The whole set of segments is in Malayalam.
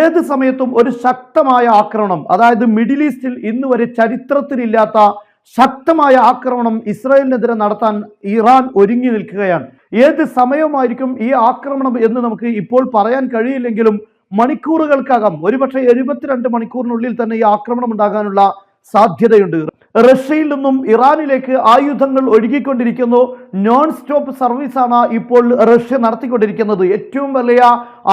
ഏത് സമയത്തും ഒരു ശക്തമായ ആക്രമണം അതായത് മിഡിൽ ഈസ്റ്റിൽ ഇന്ന് വരെ ചരിത്രത്തിലില്ലാത്ത ശക്തമായ ആക്രമണം ഇസ്രായേലിനെതിരെ നടത്താൻ ഇറാൻ ഒരുങ്ങി നിൽക്കുകയാണ്. ഏത് സമയമായിരിക്കും ഈ ആക്രമണം എന്ന് നമുക്ക് ഇപ്പോൾ പറയാൻ കഴിയില്ലെങ്കിലും മണിക്കൂറുകൾക്കകം ഒരുപക്ഷെ എഴുപത്തിരണ്ട് മണിക്കൂറിനുള്ളിൽ തന്നെ ഈ ആക്രമണം ഉണ്ടാകാനുള്ള സാധ്യതയുണ്ട്. റഷ്യയിൽ നിന്നും ഇറാനിലേക്ക് ആയുധങ്ങൾ ഒഴുകിക്കൊണ്ടിരിക്കുന്നു. നോൺ സ്റ്റോപ്പ് സർവീസാണ് ഇപ്പോൾ റഷ്യ നടത്തിക്കൊണ്ടിരിക്കുന്നത്. ഏറ്റവും വലിയ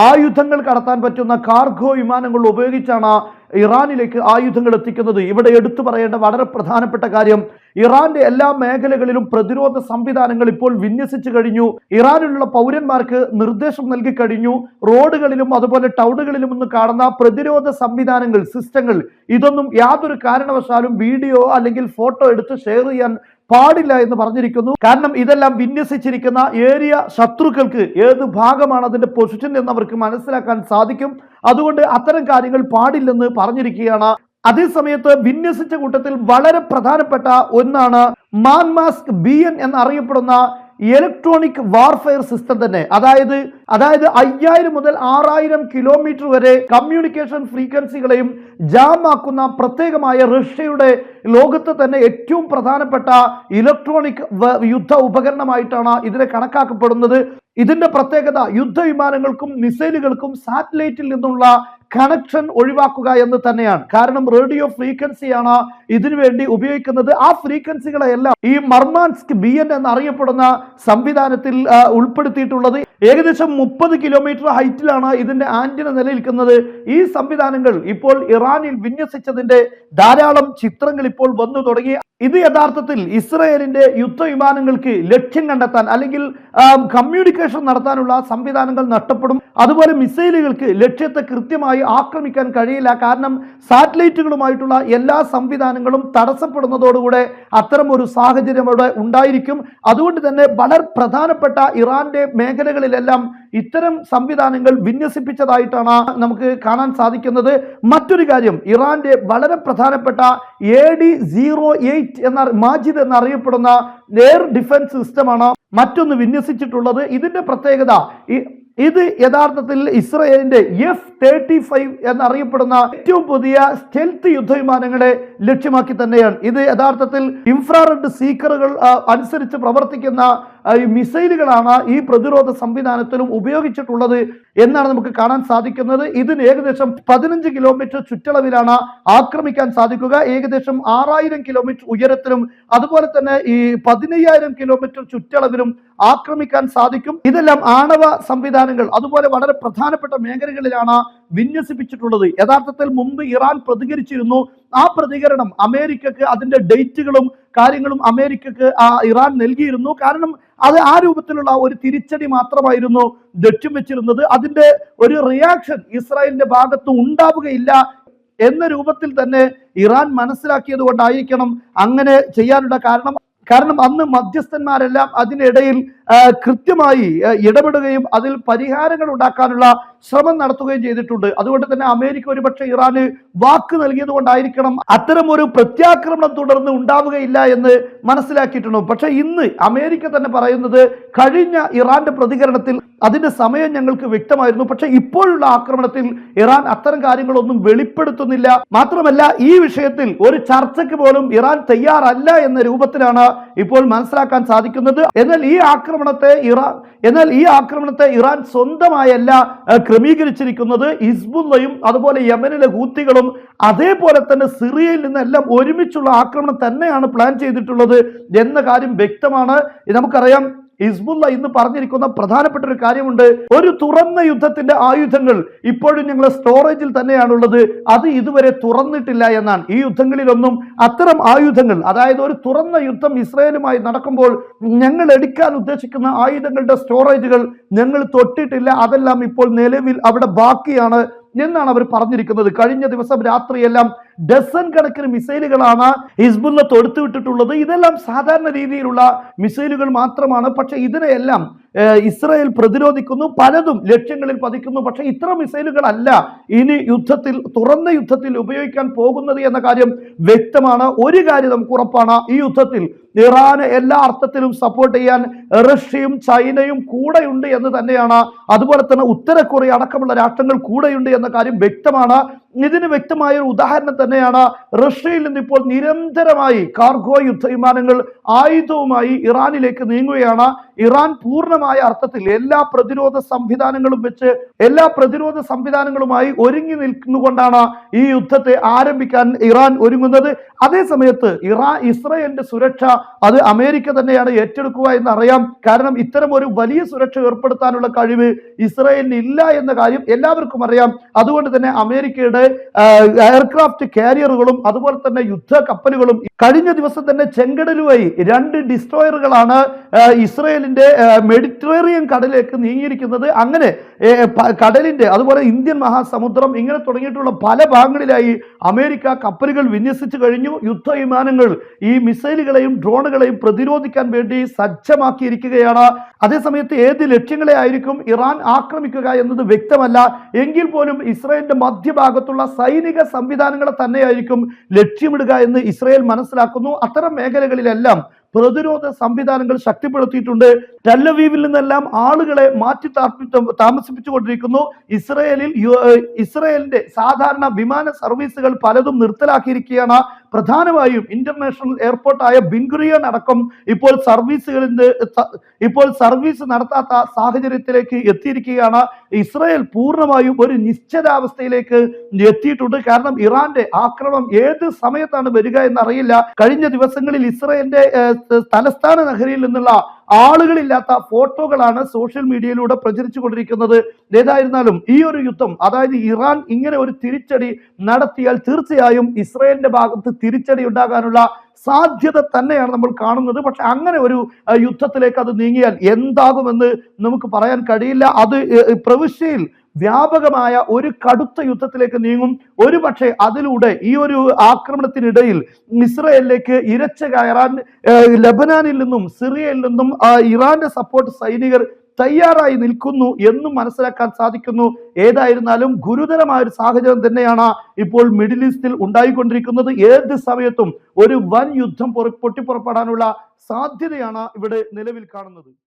ആയുധങ്ങൾ കടത്താൻ പറ്റുന്ന കാർഗോ വിമാനങ്ങൾ ഉപയോഗിച്ചാണ് ഇറാനിലേക്ക് ആയുധങ്ങൾ എത്തിക്കുന്നത്. ഇവിടെ എടുത്തു പറയേണ്ട വളരെ പ്രധാനപ്പെട്ട കാര്യം ഇറാന്റെ എല്ലാ മേഖലകളിലും പ്രതിരോധ സംവിധാനങ്ങൾ ഇപ്പോൾ വിന്യസിച്ചു കഴിഞ്ഞു. ഇറാനിലുള്ള പൗരന്മാർക്ക് നിർദ്ദേശം നൽകി കഴിഞ്ഞു. റോഡുകളിലും അതുപോലെ ടൗണുകളിലും ഒന്ന് കാണുന്ന പ്രതിരോധ സംവിധാനങ്ങൾ സിസ്റ്റങ്ങൾ ഇതൊന്നും യാതൊരു കാരണവശാലും വീഡിയോ അല്ലെങ്കിൽ ഫോട്ടോ എടുത്ത് ഷെയർ ചെയ്യാൻ പാടില്ല എന്ന് പറഞ്ഞിരിക്കുന്നു. കാരണം ഇതെല്ലാം വിന്യസിച്ചിരിക്കുന്ന ഏരിയ ശത്രുക്കൾക്ക് ഏത് ഭാഗമാണ് അതിന്റെ പൊസിഷൻ എന്ന് അവർക്ക് മനസ്സിലാക്കാൻ സാധിക്കും. അതുകൊണ്ട് അത്തരം കാര്യങ്ങൾ പാടില്ലെന്ന് പറഞ്ഞിരിക്കുകയാണ് അതേസമയത്ത് വിന്യസിച്ച കൂട്ടത്തിൽ വളരെ പ്രധാനപ്പെട്ട ഒന്നാണ് മാൻമാസ്ക് ബി എൻ എന്നറിയപ്പെടുന്ന ഇലക്ട്രോണിക് വാർഫെയർ സിസ്റ്റം തന്നെ. അതായത് അതായത് അയ്യായിരം മുതൽ ആറായിരം കിലോമീറ്റർ വരെ കമ്മ്യൂണിക്കേഷൻ ഫ്രീക്വൻസികളെയും ജാം ആക്കുന്ന പ്രത്യേകമായ റഷ്യയുടെ ലോകത്ത് തന്നെ ഏറ്റവും പ്രധാനപ്പെട്ട ഇലക്ട്രോണിക് യുദ്ധ ഉപകരണമായിട്ടാണ് ഇതിനെ കണക്കാക്കപ്പെടുന്നത്. ഇതിന്റെ പ്രത്യേകത യുദ്ധവിമാനങ്ങൾക്കും മിസൈലുകൾക്കും സാറ്റലൈറ്റിൽ നിന്നുള്ള കണക്ഷൻ ഒഴിവാക്കുക എന്ന് തന്നെയാണ്. കാരണം റേഡിയോ ഫ്രീക്വൻസിയാണ് ഇതിനു വേണ്ടി ഉപയോഗിക്കുന്നത്. ആ ഫ്രീക്വൻസികളെല്ലാം ഈ മർമാൻസ്ക് ബി എൻ എന്നറിയപ്പെടുന്ന സംവിധാനത്തിൽ ഉൾപ്പെടുത്തിയിട്ടുള്ളത് ഏകദേശം മുപ്പത് കിലോമീറ്റർ ഹൈറ്റിലാണ് ഇതിന്റെ ആന്റിന നിലനിൽക്കുന്നത്. ഈ സംവിധാനങ്ങൾ ഇപ്പോൾ ഇറാനിൽ വിന്യസിച്ചതിന്റെ ധാരാളം ചിത്രങ്ങൾ ഇപ്പോൾ വന്നു തുടങ്ങി. ഇത് യഥാർത്ഥത്തിൽ ഇസ്രയേലിന്റെ യുദ്ധവിമാനങ്ങൾക്ക് ലക്ഷ്യം കണ്ടെത്താൻ അല്ലെങ്കിൽ കമ്മ്യൂണിക്കേഷൻ നടത്താനുള്ള സംവിധാനങ്ങൾ നഷ്ടപ്പെടും. അതുപോലെ മിസൈലുകൾക്ക് ലക്ഷ്യത്തെ കൃത്യമായി ആക്രമിക്കാൻ കഴിയില്ല. കാരണം സാറ്റലൈറ്റുകളുമായിട്ടുള്ള എല്ലാ സംവിധാനങ്ങളും തടസ്സപ്പെടുന്നതോടുകൂടെ അത്തരം ഒരു സാഹചര്യം അവിടെ ഉണ്ടായിരിക്കും. അതുകൊണ്ട് തന്നെ വളരെ പ്രധാനപ്പെട്ട ഇറാന്റെ മേഖലകളിലെല്ലാം ഇത്തരം സംവിധാനങ്ങൾ വിന്യസിപ്പിച്ചതായിട്ടാണ് നമുക്ക് കാണാൻ സാധിക്കുന്നത്. മറ്റൊരു കാര്യം ഇറാന്റെ വളരെ പ്രധാനപ്പെട്ട എ ഡി സീറോ എയ്റ്റ് എന്ന മാജിദ് എന്നറിയപ്പെടുന്ന എയർ ഡിഫൻസ് സിസ്റ്റമാണ് മറ്റൊന്ന് വിന്യസിച്ചിട്ടുള്ളത്. ഇതിന്റെ പ്രത്യേകത ഈ- ഇത് യഥാർത്ഥത്തിൽ ഇസ്രയേലിന്റെ എഫ് തേർട്ടി ഫൈവ് എന്നറിയപ്പെടുന്ന ഏറ്റവും പുതിയ സ്റ്റെൽത്ത് യുദ്ധവിമാനങ്ങളെ ലക്ഷ്യമാക്കി തന്നെയാണ്. ഇത് യഥാർത്ഥത്തിൽ ഇൻഫ്രാറെഡ് സീക്കറുകൾ അനുസരിച്ച് പ്രവർത്തിക്കുന്ന ഈ മിസൈലുകളാണ് ഈ പ്രതിരോധ സംവിധാനത്തിലും ഉപയോഗിച്ചിട്ടുള്ളത് എന്നാണ് നമുക്ക് കാണാൻ സാധിക്കുന്നത്. ഇതിന് ഏകദേശം പതിനഞ്ച് കിലോമീറ്റർ ചുറ്റളവിലാണ് ആക്രമിക്കാൻ സാധിക്കുക. ഏകദേശം ആറായിരം കിലോമീറ്റർ ഉയരത്തിലും അതുപോലെ തന്നെ ഈ പതിനയ്യായിരം കിലോമീറ്റർ ചുറ്റളവിലും ആക്രമിക്കാൻ സാധിക്കും. ഇതെല്ലാം ആണവ സംവിധാനങ്ങൾ അതുപോലെ വളരെ പ്രധാനപ്പെട്ട മേഖലകളിലാണ് വിന്യസിപ്പിച്ചിട്ടുള്ളത്. യഥാർത്ഥത്തിൽ മുമ്പ് ഇറാൻ പ്രതികരിച്ചിരുന്നു. ആ പ്രതികരണം അമേരിക്കക്ക് അതിന്റെ ഡേറ്റുകളും കാര്യങ്ങളും അമേരിക്കക്ക് ആ ഇറാൻ നൽകിയിരുന്നു. കാരണം അത് ആ രൂപത്തിലുള്ള ഒരു തിരിച്ചടി മാത്രമായിരുന്നു ലക്ഷ്യം വെച്ചിരുന്നത്. അതിന്റെ ഒരു റിയാക്ഷൻ ഇസ്രായേലിന്റെ ഭാഗത്ത് ഉണ്ടാവുകയില്ല എന്ന രൂപത്തിൽ തന്നെ ഇറാൻ മനസ്സിലാക്കിയത് കൊണ്ടായിരിക്കണം അങ്ങനെ ചെയ്യാനുള്ള കാരണം. കാരണം അന്ന് മധ്യസ്ഥന്മാരെല്ലാം അതിനിടയിൽ കൃത്യമായി ഇടപെടുകയും അതിൽ പരിഹാരങ്ങൾ ഉണ്ടാക്കാനുള്ള ശ്രമം നടത്തുകയും ചെയ്തിട്ടുണ്ട്. അതുകൊണ്ട് തന്നെ അമേരിക്ക ഒരുപക്ഷെ ഇറാന് വാക്ക് നൽകിയത് കൊണ്ടായിരിക്കണം അത്തരം ഒരു പ്രത്യാക്രമണം തുടർന്ന് ഉണ്ടാവുകയില്ല എന്ന് മനസ്സിലാക്കിയിട്ടുണ്ട്. പക്ഷെ ഇന്ന് അമേരിക്ക തന്നെ പറയുന്നത് കഴിഞ്ഞ ഇറാന്റെ പ്രതികരണത്തിൽ അതിന്റെ സമയം ഞങ്ങൾക്ക് വ്യക്തമായിരുന്നു. പക്ഷെ ഇപ്പോഴുള്ള ആക്രമണത്തിൽ ഇറാൻ അത്തരം കാര്യങ്ങളൊന്നും വെളിപ്പെടുത്തുന്നില്ല. മാത്രമല്ല ഈ വിഷയത്തിൽ ഒരു ചർച്ചയ്ക്ക് പോലും ഇറാൻ തയ്യാറല്ല എന്ന രൂപത്തിലാണ് ഇപ്പോൾ മനസ്സിലാക്കാൻ സാധിക്കുന്നത്. എന്നാൽ ഈ ആക്രമണത്തെ ഇറാൻ എന്നാൽ ഈ ആക്രമണത്തെ ഇറാൻ സ്വന്തമായല്ല ക്രമീകരിച്ചിരിക്കുന്നത് ഹിസ്ബുള്ളയും അതുപോലെ യമനിലെ ഹൂത്തികളും അതേപോലെ തന്നെ സിറിയയിൽ നിന്നെല്ലാം ഒരുമിച്ചുള്ള ആക്രമണം തന്നെയാണ് പ്ലാൻ ചെയ്തിട്ടുള്ളത് എന്ന കാര്യം വ്യക്തമാണ്. നമുക്കറിയാം ഹിസ്ബുള്ള ഇന്ന് പറഞ്ഞിരിക്കുന്ന പ്രധാനപ്പെട്ട ഒരു കാര്യമുണ്ട്. ഒരു തുറന്ന യുദ്ധത്തിന്റെ ആയുധങ്ങൾ ഇപ്പോഴും ഞങ്ങൾ സ്റ്റോറേജിൽ തന്നെയാണുള്ളത്. അത് ഇതുവരെ തുറന്നിട്ടില്ല എന്നാണ്. ഈ യുദ്ധങ്ങളിലൊന്നും അത്തരം ആയുധങ്ങൾ അതായത് ഒരു തുറന്ന യുദ്ധം ഇസ്രയേലുമായി നടക്കുമ്പോൾ ഞങ്ങൾ എടുക്കാൻ ഉദ്ദേശിക്കുന്ന ആയുധങ്ങളുടെ സ്റ്റോറേജുകൾ ഞങ്ങൾ തൊട്ടിട്ടില്ല. അതെല്ലാം ഇപ്പോൾ നിലവിൽ അവിടെ ബാക്കിയാണ് എന്നാണ് അവർ പറഞ്ഞിരിക്കുന്നത്. കഴിഞ്ഞ ദിവസം രാത്രിയെല്ലാം ഡസൻ കണക്കിന് മിസൈലുകളാണ് ഹിസ്ബുല്ല തൊടുത്തുവിട്ടിട്ടുള്ളത്. ഇതെല്ലാം സാധാരണ രീതിയിലുള്ള മിസൈലുകൾ മാത്രമാണ്. പക്ഷെ ഇതിനെയെല്ലാം ഇസ്രായേൽ പ്രതിരോധിക്കുന്നു പലതും ലക്ഷ്യങ്ങളിൽ പതിക്കുന്നു. പക്ഷേ ഇത്ര മിസൈലുകളല്ല ഇനി യുദ്ധത്തിൽ തുറന്ന യുദ്ധത്തിൽ ഉപയോഗിക്കാൻ പോകുന്നത് എന്ന കാര്യം വ്യക്തമാണ്. ഒരു കാര്യം നമുക്ക് ഉറപ്പാണ് ഈ യുദ്ധത്തിൽ ഇറാന് എല്ലാ അർത്ഥത്തിലും സപ്പോർട്ട് ചെയ്യാൻ റഷ്യയും ചൈനയും കൂടെയുണ്ട് എന്ന് തന്നെയാണ്. അതുപോലെ തന്നെ ഉത്തര കൊറിയ അടക്കമുള്ള രാഷ്ട്രങ്ങൾ കൂടെയുണ്ട് എന്ന കാര്യം വ്യക്തമാണ്. ഇതിന് വ്യക്തമായ ഒരു ഉദാഹരണം തന്നെയാണ് റഷ്യയിൽ നിന്ന് ഇപ്പോൾ നിരന്തരമായി കാർഗോ യുദ്ധ വിമാനങ്ങൾ ആയുധവുമായി ഇറാനിലേക്ക് നീങ്ങുകയാണ്. ഇറാൻ പൂർണമായ അർത്ഥത്തിൽ എല്ലാ പ്രതിരോധ സംവിധാനങ്ങളും വെച്ച് എല്ലാ പ്രതിരോധ സംവിധാനങ്ങളുമായി ഒരുങ്ങി നിൽക്കുന്നുകൊണ്ടാണ് ഈ യുദ്ധത്തെ ആരംഭിക്കാൻ ഇറാൻ ഒരുങ്ങുന്നത്. അതേ സമയത്ത് ഇറാൻ ഇസ്രയേലിന്റെ സുരക്ഷ അത് അമേരിക്ക തന്നെയാണ് ഏറ്റെടുക്കുക എന്ന് അറിയാം കാരണം ഇത്തരം ഒരു വലിയ സുരക്ഷ ഏർപ്പെടുത്താനുള്ള കഴിവ് ഇസ്രയേലിന് ഇല്ല എന്ന കാര്യം എല്ലാവർക്കും അറിയാം. അതുകൊണ്ട് തന്നെ അമേരിക്കയുടെ എയർക്രാഫ്റ്റ് കാരിയറുകളും അതുപോലെ തന്നെ യുദ്ധ കപ്പലുകളും കഴിഞ്ഞ ദിവസം തന്നെ ചെങ്കടലുമായി രണ്ട് ഡിസ്ട്രോയറുകളാണ് ഇസ്രയേലിന്റെ ആ, മെഡിറ്ററേറിയൻ കടലിലേക്ക് നീങ്ങിയിരിക്കുന്നത് അങ്ങനെ കടലിന്റെ അതുപോലെ ഇന്ത്യൻ മഹാസമുദ്രം ഇങ്ങനെ തുടങ്ങിയിട്ടുള്ള പല ഭാഗങ്ങളിലായി അമേരിക്ക കപ്പലുകൾ വിന്യസിച്ചു കഴിഞ്ഞു. യുദ്ധ വിമാനങ്ങൾ ഈ മിസൈലുകളെയും ഡ്രോണുകളെയും പ്രതിരോധിക്കാൻ വേണ്ടി സജ്ജമാക്കിയിരിക്കുകയാണ്. അതേസമയത്ത് ഏത് ലക്ഷ്യങ്ങളെ ആയിരിക്കും ഇറാൻ ആക്രമിക്കുക എന്നത് വ്യക്തമല്ല. എങ്കിൽ പോലും ഇസ്രായേലിന്റെ മധ്യഭാഗത്തുള്ള സൈനിക സംവിധാനങ്ങളെ തന്നെയായിരിക്കും ലക്ഷ്യമിടുക എന്ന് ഇസ്രായേൽ മനസ്സിലാക്കുന്നു. അത്തരം മേഖലകളിലെല്ലാം പ്രതിരോധ സംവിധാനങ്ങൾ ശക്തിപ്പെടുത്തിയിട്ടുണ്ട്. ടെല്ലവീവിൽ നിന്നെല്ലാം ആളുകളെ മാറ്റി താമ- താമസിപ്പിച്ചുകൊണ്ടിരിക്കുന്നു. ഇസ്രയേലിൽ ഇസ്രയേലിന്റെ സാധാരണ വിമാന സർവീസുകൾ പലതും നിർത്തലാക്കിയിരിക്കുകയാണ്. പ്രധാനമായും ഇന്റർനാഷണൽ എയർപോർട്ടായ ബിൻഗുറിയൻ അടക്കം ഇപ്പോൾ സർവീസുകളിന്റെ ഇപ്പോൾ സർവീസ് നടത്താത്ത സാഹചര്യത്തിലേക്ക് എത്തിയിരിക്കുകയാണ്. ഇസ്രയേൽ പൂർണമായും ഒരു നിശ്ചിതാവസ്ഥയിലേക്ക് എത്തിയിട്ടുണ്ട്. കാരണം ഇറാന്റെ ആക്രമണം ഏത് സമയത്താണ് വരിക എന്നറിയില്ല. കഴിഞ്ഞ ദിവസങ്ങളിൽ ഇസ്രയേലിന്റെ തലസ്ഥാന നഗരിയിൽ നിന്നുള്ള ആളുകളില്ലാത്ത ഫോട്ടോകളാണ് സോഷ്യൽ മീഡിയയിലൂടെ പ്രചരിച്ചു കൊണ്ടിരിക്കുന്നത് ഏതായിരുന്നാലും ഈ ഒരു യുദ്ധം അതായത് ഇറാൻ ഇങ്ങനെ ഒരു തിരിച്ചടി നടത്തിയാൽ തീർച്ചയായും ഇസ്രയേലിന്റെ ഭാഗത്ത് തിരിച്ചടി ഉണ്ടാകാനുള്ള സാധ്യത തന്നെയാണ് നമ്മൾ കാണുന്നത്. പക്ഷെ അങ്ങനെ ഒരു യുദ്ധത്തിലേക്ക് അത് നീങ്ങിയാൽ എന്താകുമെന്ന് നമുക്ക് പറയാൻ കഴിയില്ല. അത് പ്രവിശ്യയിൽ വ്യാപകമായ ഒരു കടുത്ത യുദ്ധത്തിലേക്ക് നീങ്ങും. ഒരു പക്ഷേ അതിലൂടെ ഈ ഒരു ആക്രമണത്തിനിടയിൽ ഇസ്രയേലിലേക്ക് ഇരച്ച കയറാൻ ലബനാനിൽ നിന്നും സിറിയയിൽ നിന്നും ഇറാന്റെ സപ്പോർട്ട് സൈനികർ തയ്യാറായി നിൽക്കുന്നു എന്നും മനസ്സിലാക്കാൻ സാധിക്കുന്നു. ഏതായിരുന്നാലും ഗുരുതരമായ ഒരു സാഹചര്യം തന്നെയാണ് ഇപ്പോൾ മിഡിൽ ഈസ്റ്റിൽ ഉണ്ടായിക്കൊണ്ടിരിക്കുന്നത്. ഏത് സമയത്തും ഒരു വൻ യുദ്ധം പൊറി- പൊട്ടിപ്പുറപ്പെടാനുള്ള സാധ്യതയാണ് ഇവിടെ നിലവിൽ കാണുന്നത്.